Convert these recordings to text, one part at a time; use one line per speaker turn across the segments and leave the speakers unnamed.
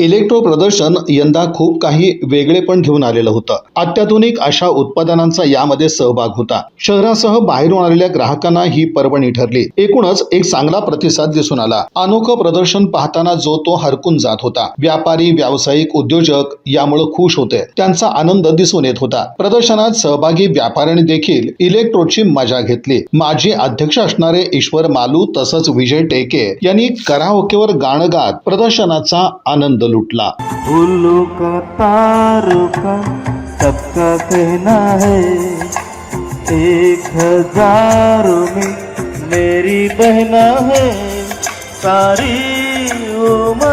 Electro प्रदर्शन यंदा खूप काही वेगळे पण घेऊन आलेलं होतं. अत्याधुनिक अशा उत्पादनांचा यामध्ये सहभाग होता. शहरासह बाहेरून आलेल्या ग्राहकांना ही पर्वणी ठरली. एकूणच एक चांगला प्रतिसाद दिसून आला. अनोखं प्रदर्शन पाहताना जो तो हरकून जात होता. व्यापारी व्यावसायिक उद्योजक यामुळे खुश होते. त्यांचा आनंद दिसून येत होता. प्रदर्शनात सहभागी व्यापाऱ्यांनी देखील इलेक्ट्रोची मजा घेतली. माजी अध्यक्ष असणारे ईश्वर मालू तसंच विजय टेके यांनी कराओकेवर गाणं गात प्रदर्शनाचा आनंद लुटला।
फूलों का तारों का सबका कहना है एक हज़ारों में मेरी बहना है। सारी उम्र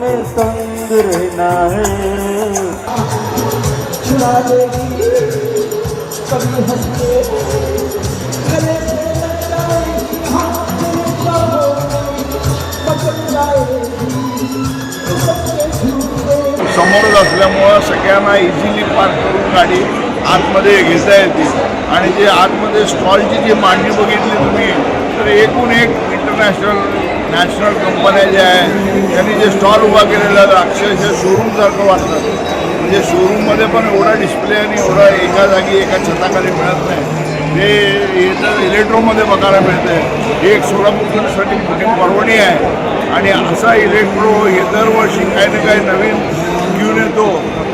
में संग रहना है।
छुड़ा देगी कभी हंस के गले से
समोरच असल्यामुळं सगळ्यांना इझिली पार्क करून गाडी आतमध्ये घेता येते. आणि जे आतमध्ये स्टॉलची जी मांडणी बघितली तुम्ही तर एकूण एक इंटरनॅशनल नॅशनल कंपन्या ज्या आहेत त्यांनी जे स्टॉल उभा केलेला आहे अक्षरशः शोरूमसारखं वाटतं. म्हणजे शोरूममध्ये पण एवढा डिस्प्ले आणि एवढा एका जागी एका छताखाली मिळत नाही. हे इथं इलेक्ट्रोमध्ये बघायला मिळतं ही एक सोलापूरसाठी मोठी परवणी आहे. आणि असा इलेक्ट्रो हे दरवर्षी काही ना काही नवीन घेऊन येतो.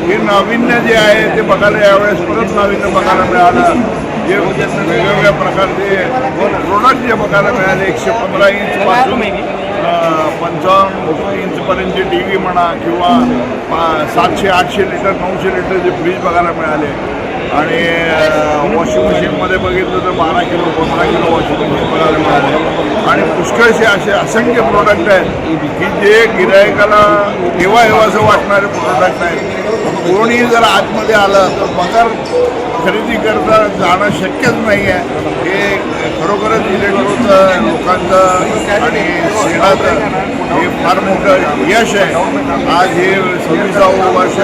हे नाविन्य जे आहे ते बघायला यावेळेस परत नाविन्य बघायला मिळालं. जे म्हणजे वेगवेगळ्या प्रकारचे प्रोडक्ट जे बघायला मिळाले एकशे पंधरा इंचपासून पंचावन्न इंचपर्यंतची टी व्ही म्हणा किंवा पा- सातशे आठशे लिटर नऊशे लिटरचे फ्रीज बघायला मिळाले. आणि वॉशिंग मशीनमध्ये बघितलं तर बारा किलो पंधरा किलो वॉशिंग मशीन बघायला मिळाले. आणि पुष्कळसे असे असंख्य प्रोडक्ट आहेत की जे गिरायकाला हेवा हेवाचं वाटणारे प्रोडक्ट आहेत. कोणी जर आतमध्ये आलं तर पगार खरेदी करता जाणं शक्यच नाही आहे हे खरोखरच इलेक्ट्रॉनचं लोकांचं आणि शेणाचं हे फार मोठं यश आहे. आज हे सव्वीसावं वर्ष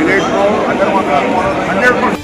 इलेक्ट्रो हंड्रेड पर्सेंट